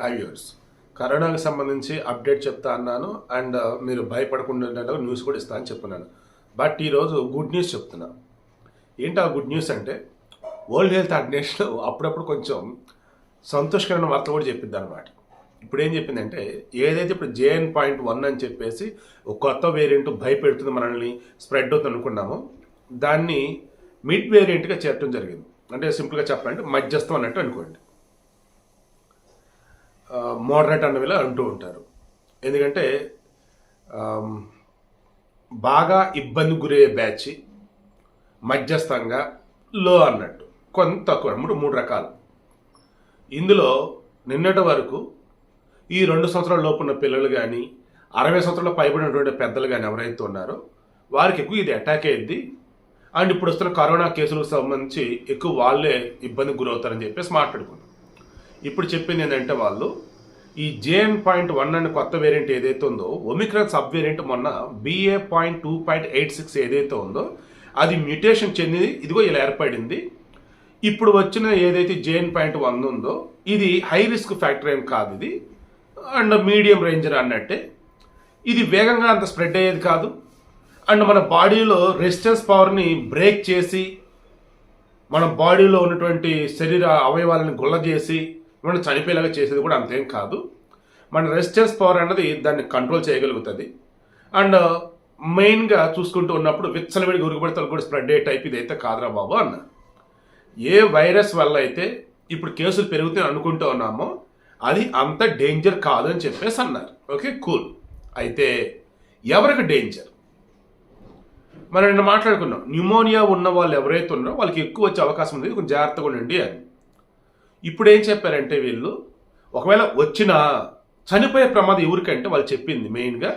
Hi కరోనాకి సంబంధించి update చెప్తా అన్నాను అండ్ మీరు భయపడకుండా న్యూస్ కూడా ఇస్తా అని చెప్పున్నాను. బట్ ఈరోజు గుడ్ న్యూస్ చెప్తున్నా. ఏంటి ఆ గుడ్ న్యూస్ అంటే వరల్డ్ హెల్త్ ఆర్గనైజేషన్ అప్పుడప్పుడు కొంచెం సంతోషకరమైన వార్త కూడా చెప్పింది అనమాట ఇప్పుడు ఏం చెప్పిందంటే ఏదైతే ఇప్పుడు జేఎన్ పాయింట్ వన్ అని చెప్పేసి ఒక కొత్త వేరియంట్ భయపెడుతుంది మనల్ని స్ప్రెడ్ అవుతుంది అనుకున్నామో దాన్ని మిడ్ వేరియంట్గా చేరటం జరిగింది. అంటే సింపుల్గా చెప్పాలంటే మధ్యస్థం అన్నట్టు అనుకోండి. మోడరేట్ అన్నవిలా అంటూ ఉంటారు. ఎందుకంటే బాగా ఇబ్బంది గురయ్యే బ్యాచ్ మధ్యస్థంగా లో అన్నట్టు. కొంత తక్కువ మూడు మూడు రకాలు. ఇందులో నిన్నటి వరకు ఈ రెండు సంవత్సరాల లోపు ఉన్న పిల్లలు కానీ అరవై సంవత్సరాల పైబడినటువంటి పెద్దలు కానీ ఎవరైతే ఉన్నారో వారికి ఎక్కువ ఇది అటాక్ అయ్యింది అండ్ ఇప్పుడు వస్తున్న కరోనా కేసులకు సంబంధించి ఎక్కువ వాళ్ళే ఇబ్బందికి గురవుతారని చెప్పేసి మాట్లాడుకున్నాం. ఇప్పుడు చెప్పింది ఏంటంటే వాళ్ళు ఈ జేఎన్ పాయింట్ వన్ అనే కొత్త వేరియంట్ ఏదైతే ఉందో ఒమిక్రాన్ సబ్ వేరియంట్ మొన్న BA point two point eight six ఏదైతే ఉందో అది మ్యూటేషన్ చెంది ఇదిగో ఇలా ఏర్పడింది. ఇప్పుడు వచ్చిన ఏదైతే జేఎన్ పాయింట్ వన్ ఉందో ఇది హై రిస్క్ ఫ్యాక్టర్ ఏం కాదు ఇది. అండ్ మీడియం రేంజర్ అన్నట్టే. ఇది వేగంగా అంత స్ప్రెడ్ అయ్యేది కాదు. అండ్ మన బాడీలో రెసిస్టెన్స్ పవర్ని బ్రేక్ చేసి మన బాడీలో ఉన్నటువంటి శరీర అవయవాలను గుల్ల చేసి మనం చనిపోయేలాగా చేసేది కూడా అంతేం కాదు. మన రెసిస్టెన్స్ పవర్ అన్నది దాన్ని కంట్రోల్ చేయగలుగుతుంది. అండ్ మెయిన్గా చూసుకుంటూ ఉన్నప్పుడు విచ్చలవిడి గురుగుబడితలు కూడా స్ప్రెడ్ అయ్యే టైప్ ఇదైతే కాదురా బాబు అన్న. ఏ వైరస్ వల్ల అయితే ఇప్పుడు కేసులు పెరుగుతాయి అనుకుంటూ ఉన్నామో అది అంత డేంజర్ కాదు అని చెప్పేసి అన్నారు. ఓకే కూల్ అయితే ఎవరికి డేంజర్ మనం నిన్న మాట్లాడుకున్నాం. న్యూమోనియా ఉన్న వాళ్ళు ఎవరైతే ఉన్నారో వాళ్ళకి ఎక్కువ వచ్చే అవకాశం ఉంది కొంచెం జాగ్రత్తగా ఉండండి అని. ఇప్పుడు ఏం చెప్పారంటే వీళ్ళు ఒకవేళ వచ్చినా చనిపోయే ప్రమాదం ఎవరికంటే వాళ్ళు చెప్పింది మెయిన్గా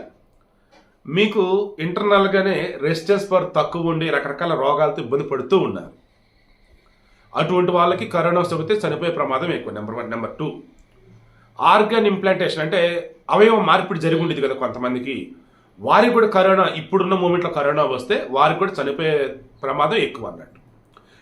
మీకు ఇంటర్నల్గానే రెసిస్టెన్స్ పవర్ తక్కువ ఉండి రకరకాల రోగాలతో ఇబ్బంది పడుతూ ఉన్నారు. అటువంటి వాళ్ళకి కరోనా సోకితే చనిపోయే ప్రమాదం ఎక్కువ number one number two. Organ implantation అంటే అవయవం మార్పిడి జరిగి ఉండేది కదా కొంతమందికి. వారికి కూడా కరోనా ఇప్పుడున్న మూమెంట్లో కరోనా వస్తే వారికి కూడా చనిపోయే ప్రమాదం ఎక్కువ అన్నట్టు.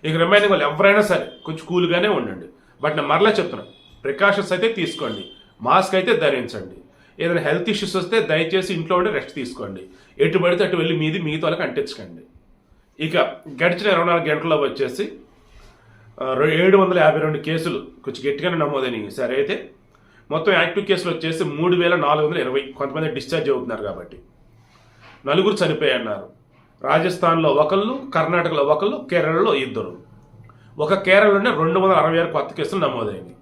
ఇక రిమైనింగ్ వాళ్ళు ఎవరైనా సరే కొంచెం కూల్గానే ఉండండి. బట్ నేను మరలా చెప్తున్నాను ప్రికాషన్స్ అయితే తీసుకోండి. మాస్క్ అయితే ధరించండి. ఏదైనా హెల్త్ ఇష్యూస్ వస్తే దయచేసి ఇంట్లో ఉండి రెస్ట్ తీసుకోండి. ఎటు పడితే అటు వెళ్ళి మీది మిగతా వాళ్ళకి అంటించకండి ఇక గడిచిన ఇరవై నాలుగు గంటల్లో వచ్చేసి ఏడు వందల యాభై రెండు కేసులు కొంచెం గట్టిగానే నమోదైనవి. సరే అయితే మొత్తం యాక్టివ్ కేసులు వచ్చేసి మూడు వేల నాలుగు వందల ఇరవై. కొంతమంది డిశ్చార్జ్ అవుతున్నారు కాబట్టి. నలుగురు చనిపోయన్నారు రాజస్థాన్లో ఒకళ్ళు కర్ణాటకలో ఒకళ్ళు కేరళలో ఇద్దరు. ఒక కేరళలోనే రెండు వందల అరవై ఆరు కొత్త కేసులు నమోదైంది.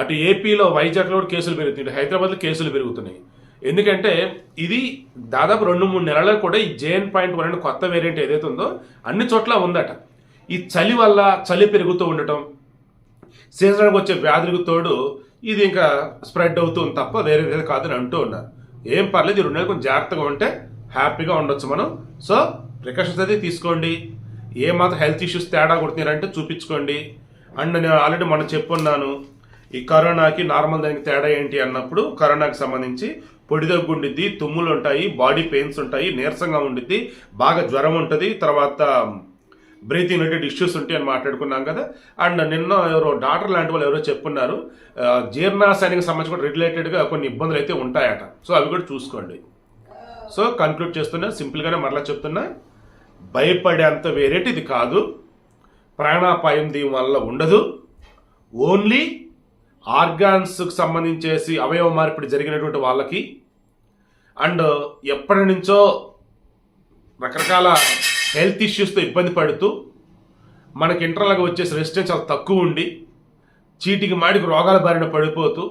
అటు ఏపీలో వైజాగ్లో కూడా కేసులు పెరుగుతున్నాయి హైదరాబాద్లో కేసులు పెరుగుతున్నాయి. ఎందుకంటే ఇది దాదాపు రెండు మూడు నెలలకు కూడా ఈ జేఎన్ పాయింట్ వన్ అనే కొత్త వేరియంట్ ఏదైతే ఉందో అన్ని చోట్ల ఉందట. ఈ చలి వల్ల చలి పెరుగుతూ ఉండటం సీజన్కి వచ్చే వ్యాధులకు తోడు ఇది ఇంకా స్ప్రెడ్ అవుతుంది తప్ప వేరే వేరే కాదని అంటూ ఉన్నారు. ఏం పర్లేదు ఈ రెండు నెలలు కొంచెం జాగ్రత్తగా ఉంటే హ్యాపీగా ఉండొచ్చు మనం. సో ప్రికాషన్స్ అయితే తీసుకోండి. ఏ మాత్రం హెల్త్ ఇష్యూస్ తేడా కొడుతున్నారంటే చూపించుకోండి. అండ్ నేను ఆల్రెడీ మనం చెప్పున్నాను ఈ కరోనాకి నార్మల్ దానికి తేడా ఏంటి అన్నప్పుడు కరోనాకి సంబంధించి పొడిదగ్గు ఉండిద్ది తుమ్ములు ఉంటాయి బాడీ పెయిన్స్ ఉంటాయి నీరసంగా ఉండిద్ది బాగా జ్వరం ఉంటుంది తర్వాత బ్రీతింగ్ రిలేటెడ్ ఇష్యూస్ ఉంటాయి అని మాట్లాడుకున్నాం కదా. అండ్ నిన్న ఎవరో డాక్టర్ లాంటి వాళ్ళు ఎవరో చెప్పున్నారు జీర్ణాశయానికి సంబంధించి కూడా రిలేటెడ్గా కొన్ని ఇబ్బందులు అయితే ఉంటాయట. సో అవి కూడా చూసుకోండి. సో కన్క్లూడ్ చేస్తున్నా సింపుల్గానే మరలా చెప్తున్నా. భయపడేంత వేరేటి ఇది కాదు. ప్రాణాపాయం దీని వల్ల ఉండదు. ఓన్లీ ఆర్గాన్స్కి సంబంధించేసి అవయవ మార్పిడి జరిగినటువంటి వాళ్ళకి అండ్ ఎప్పటి నుంచో రకరకాల హెల్త్ ఇష్యూస్తో ఇబ్బంది పడుతూ మనకి ఇంటర్లాగా వచ్చేసి రెసిస్టెన్స్ చాలా తక్కువ ఉండి చీటికి మాడికి రోగాల బారిన పడిపోతూ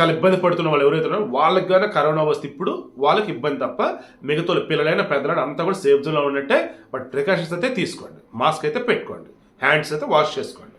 చాలా ఇబ్బంది పడుతున్న వాళ్ళు ఎవరైతే ఉన్నారో వాళ్ళకి కానీ కరోనా వస్తే ఇప్పుడు వాళ్ళకి ఇబ్బంది తప్ప మిగతా పిల్లలైన పెద్దలైన అంతా కూడా సేఫ్ జోన్లో ఉన్నట్టే. బట్ ప్రికాషన్స్ అయితే తీసుకోండి. మాస్క్ అయితే పెట్టుకోండి. హ్యాండ్స్ అయితే వాష్ చేసుకోండి.